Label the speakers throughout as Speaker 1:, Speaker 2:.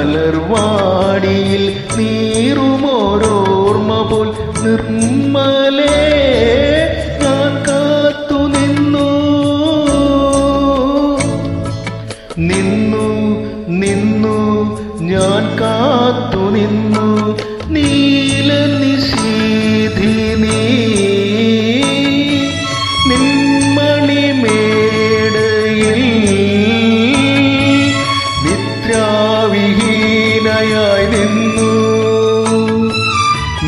Speaker 1: നിൻമലർവാടിയിൽ നീറുമോരോർമ്മ പോൽ നിർമ്മലേ ഞാൻ കാത്തു നിന്നു. നിന്നു നിന്നു ഞാൻ കാത്തു നിന്നു. നീല നിശീധിനി നിന്മണിമേടയിൽ നിദ്രാവിഹീനയായി നിന്നു.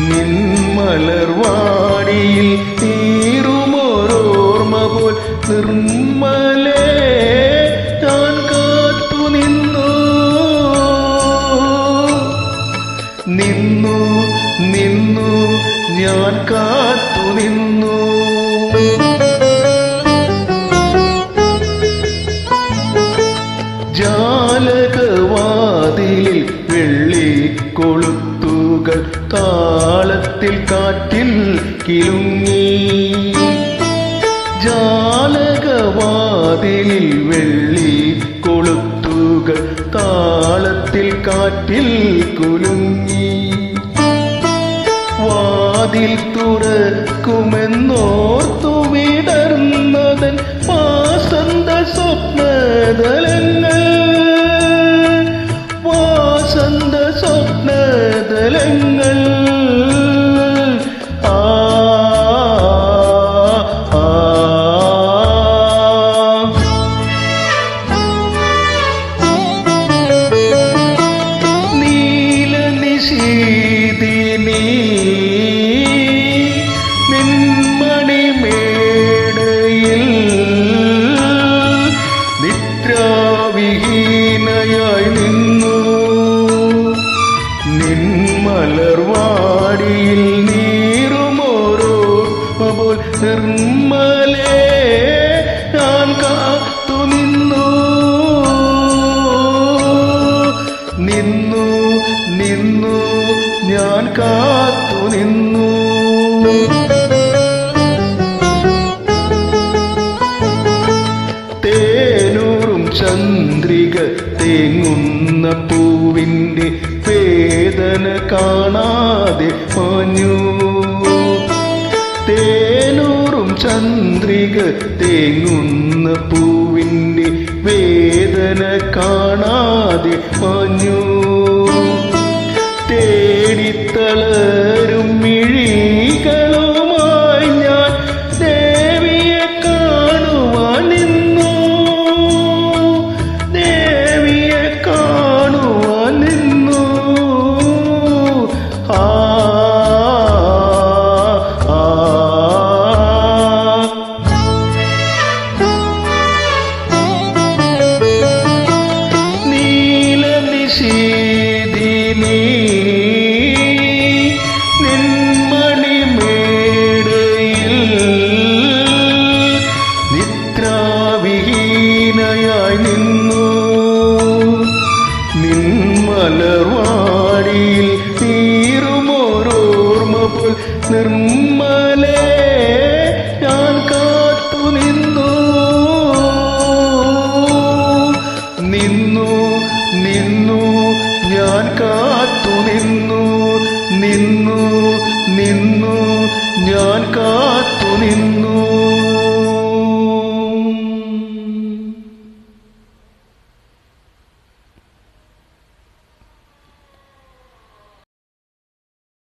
Speaker 1: നിന്മലർവാടിയിൽ തീരുമോരോർമ്മ പോൽ നിർമ്മലേ ഞാൻ കാത്തു നിന്നു. നിന്നു നിന്നു ഞാൻ കാത്തു നിന്നു. താളത്തിൽ കാറ്റിൽ കിലുങ്ങി. ജാലകവാതിലിൽ വെള്ളി കൊളുത്തുകൾ താളത്തിൽ കാറ്റിൽ കുലുങ്ങി. വാതിൽ തുറക്കുമെന്നോർത്തു വിടർന്നതൻ പാസന്ത സ്വപ്നതലങ്ങൾ നിർമ്മലേ ചന്ദ്രിക തേങ്ങുന്ന പൂവിന്റെ വേദന കാണാതെ മാഞ്ഞു. ചന്ദ്രിക തേങ്ങുന്ന പൂവിന്റെ വേദന കാണാതെ പഞ്ഞു. തേടിത്തളരും നിന്മലർവാടിയിൽ തീരുമോരോർമ്മ പോൽ നിർമ്മലേ ഞാൻ കാത്തു നിന്നു നിന്നു നിന്നു ഞാൻ കാത്തു നിന്നു നിന്നു നിന്നു ഞാൻ കാത്തു നിന്നു